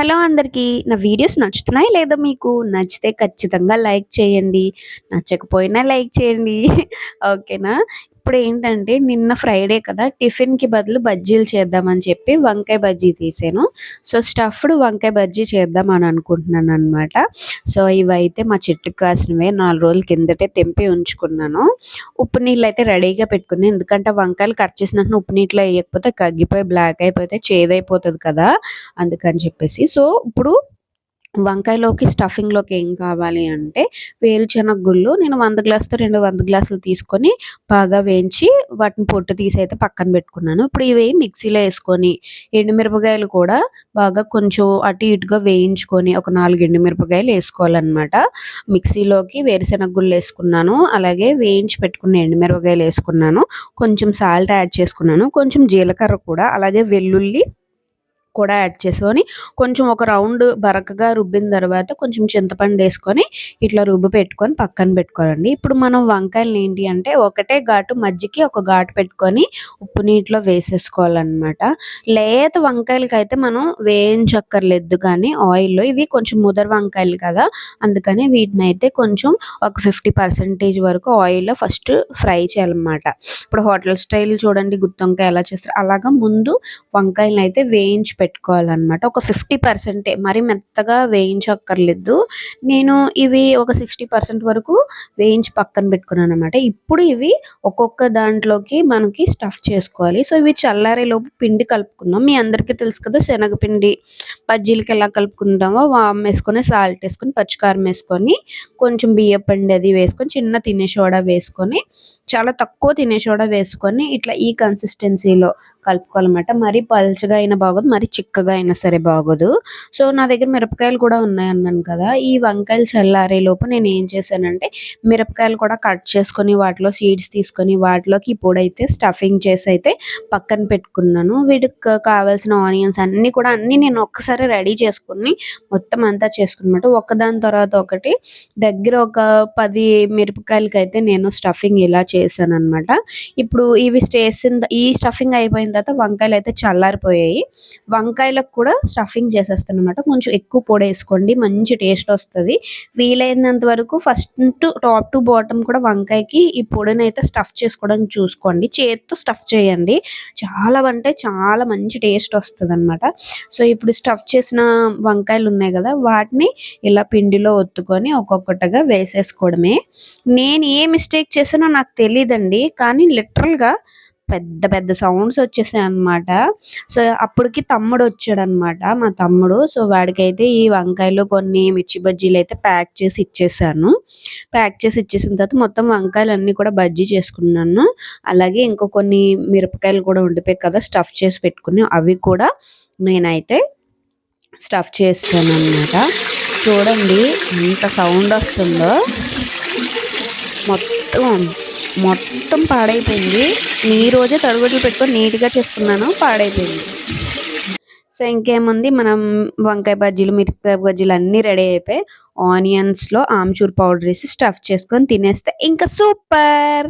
Hello అందరికీ. నా videos నచ్చుతున్నాయి లేదా మీకు? నచ్చితే ఖచ్చితంగా లైక్ చేయండి. నచ్చకపోయినా లైక్ చేయండి. ఓకేనా? ఇప్పుడు ఏంటంటే నిన్న ఫ్రైడే కదా టిఫిన్కి బదులు బజ్జీలు చేద్దామని చెప్పి వంకాయ బజ్జీ తీసాను. సో స్టఫ్డ్ వంకాయ బజ్జీ చేద్దాం అని అనుకుంటున్నాను అనమాట సో ఇవైతే మా చెట్టుకు కాసినవే నాలుగు రోజుల కిందటే తెంపి ఉంచుకున్నాను. ఉప్పు నీళ్ళు అయితే రెడీగా పెట్టుకుని ఎందుకంటే వంకాయలు కట్ చేసినట్టు ఉప్పు నీటిలో వేయకపోతే కగ్గిపోయి బ్లాక్ అయిపోతే చేదైపోతుంది కదా అందుకని చెప్పేసి. సో ఇప్పుడు వంకాయలోకి స్టఫింగ్లోకి ఏం కావాలి అంటే వేరుశనగ గుళ్ళు నేను వంద గ్లాసుతో రెండు వంద గ్లాసులు తీసుకొని బాగా వేయించి వాటిని పొట్టు తీసి అయితే పక్కన పెట్టుకున్నాను. ఇప్పుడు ఇవి మిక్సీలో వేసుకొని ఎండుమిరపకాయలు కూడా బాగా కొంచెం అటు ఇటుగా వేయించుకొని ఒక నాలుగు ఎండుమిరపకాయలు వేసుకోవాలన్నమాట. మిక్సీలోకి వేరుశనగ గుళ్ళు వేసుకున్నాను అలాగే వేయించి పెట్టుకున్న ఎండుమిరపకాయలు వేసుకున్నాను కొంచెం సాల్ట్ యాడ్ చేసుకున్నాను కొంచెం జీలకర్ర కూడా అలాగే వెల్లుల్లి కూడా యాడ్ చేసుకొని కొంచెం ఒక రౌండ్ బరకగా రుబ్బిన తర్వాత కొంచెం చింతపండు వేసుకొని ఇట్లా రుబ్బు పెట్టుకొని పక్కన పెట్టుకోవాలండి. ఇప్పుడు మనం వంకాయలు ఏంటి అంటే ఒకటే ఘాటు మజ్జికి ఒక ఘాటు పెట్టుకొని ఉప్పు నీటిలో వేసేసుకోవాలన్నమాట. లేత వంకాయలకి అయితే మనం వేయించక్కర్లేదు కానీ ఆయిల్లో ఇవి కొంచెం ముదర వంకాయలు కదా అందుకని వీటిని అయితే కొంచెం ఒక ఫిఫ్టీ పర్సెంటేజ్ వరకు ఆయిల్లో ఫస్ట్ ఫ్రై చేయాలన్నమాట. ఇప్పుడు హోటల్ స్టైల్ చూడండి గుత్తొంకాయ ఎలా చేస్తారు. అలాగా ముందు వంకాయలను అయితే వేయించి పెట్టుకోవాలన్నమాట. ఒక ఫిఫ్టీ పర్సెంటే మరి మెత్తగా వేయించక్కర్లేదు. నేను ఇవి ఒక సిక్స్టీ పర్సెంట్ వరకు వేయించి పక్కన పెట్టుకున్నాను అనమాట ఇప్పుడు ఇవి ఒక్కొక్క దాంట్లోకి మనకి స్టఫ్ చేసుకోవాలి. సో ఇవి చల్లారేలోపు పిండి కలుపుకుందాం. మీ అందరికీ తెలుసు కదా శనగపిండి బజ్జీలకి ఎలా కలుపుకుంటామో వామ్ వేసుకొని సాల్ట్ వేసుకొని పచ్చికారం వేసుకొని కొంచెం బియ్య పిండి అది వేసుకొని చిన్న తినే సోడా వేసుకొని చాలా తక్కువ తినే సోడా వేసుకొని ఇట్లా ఈ కన్సిస్టెన్సీలో కలుపుకోవాలన్నమాట. మరీ పల్చగా అయినా బాగోదు మరి చిక్కగా అయినా సరే బాగోదు. సో నా దగ్గర మిరపకాయలు కూడా ఉన్నాయి అన్నాను కదా. ఈ వంకాయలు చల్లారే లోపు నేను ఏం చేశానంటే మిరపకాయలు కూడా కట్ చేసుకొని వాటిలో సీడ్స్ తీసుకొని వాటిలోకి ఇప్పుడైతే స్టఫింగ్ చేసి అయితే పక్కన పెట్టుకున్నాను. వీటికి కావాల్సిన ఆనియన్స్ అన్నీ కూడా అన్నీ నేను ఒక్కసారి రెడీ చేసుకుని మొత్తం అంతా చేసుకున్నమాట. ఒకదాని తర్వాత ఒకటి దగ్గర ఒక పది మిరపకాయలకి అయితే నేను స్టఫింగ్ ఇలా చేశాను అనమాట ఇప్పుడు ఇవి చేసిన ఈ స్టఫింగ్ అయిపోయిన తర్వాత వంకాయలు అయితే చల్లారిపోయాయి. వంకాయలకు కూడా స్టఫింగ్ చేసేస్తాను అనమాట కొంచెం ఎక్కువ పొడి వేసుకోండి మంచి టేస్ట్ వస్తుంది. వీలైనంత వరకు ఫస్ట్ టాప్ టు బాటమ్ కూడా వంకాయకి ఈ పొడిని అయితే స్టఫ్ చేసుకోవడానికి చూసుకోండి. చేతితో స్టఫ్ చేయండి. చాలా అంటే చాలా మంచి టేస్ట్ వస్తుంది అనమాట సో ఇప్పుడు స్టఫ్ చేసిన వంకాయలు ఉన్నాయి కదా వాటిని ఇలా పిండిలో ఒత్తుకొని ఒక్కొక్కటిగా వేసేసుకోవడమే. నేను ఏ మిస్టేక్ చేసానో నాకు తెలియదండి కానీ లిటరల్గా పెద్ద పెద్ద సౌండ్స్ వచ్చేసాయి అనమాట సో అప్పటికి తమ్ముడు వచ్చాడు అనమాట మా తమ్ముడు. సో వాడికైతే ఈ వంకాయలు కొన్ని మిర్చి బజ్జీలు అయితే ప్యాక్ చేసి ఇచ్చేసాను. ప్యాక్ చేసి ఇచ్చేసిన తర్వాత మొత్తం వంకాయలు అన్నీ కూడా బజ్జీ చేసుకున్నాను. అలాగే ఇంకో కొన్ని మిరపకాయలు కూడా ఉండిపోయి కదా స్టఫ్ చేసి పెట్టుకుని అవి కూడా నేనైతే స్టఫ్ చేస్తాను అనమాట చూడండి ఎంత సౌండ్ వస్తుందో. మొత్తం మొత్తం పాడైపోయింది. ఈ రోజే తరుగుదలు పెట్టుకొని నీట్గా చేసుకున్నాను పాడైపోయింది. సో ఇంకేముంది? మనం వంకాయ బజ్జీలు మిరపకాయ బజ్జీలు అన్నీ రెడీ అయిపోయి ఆనియన్స్లో ఆమ్చూర్ పౌడర్ వేసి స్టఫ్ చేసుకొని తినేస్తే ఇంకా సూపర్!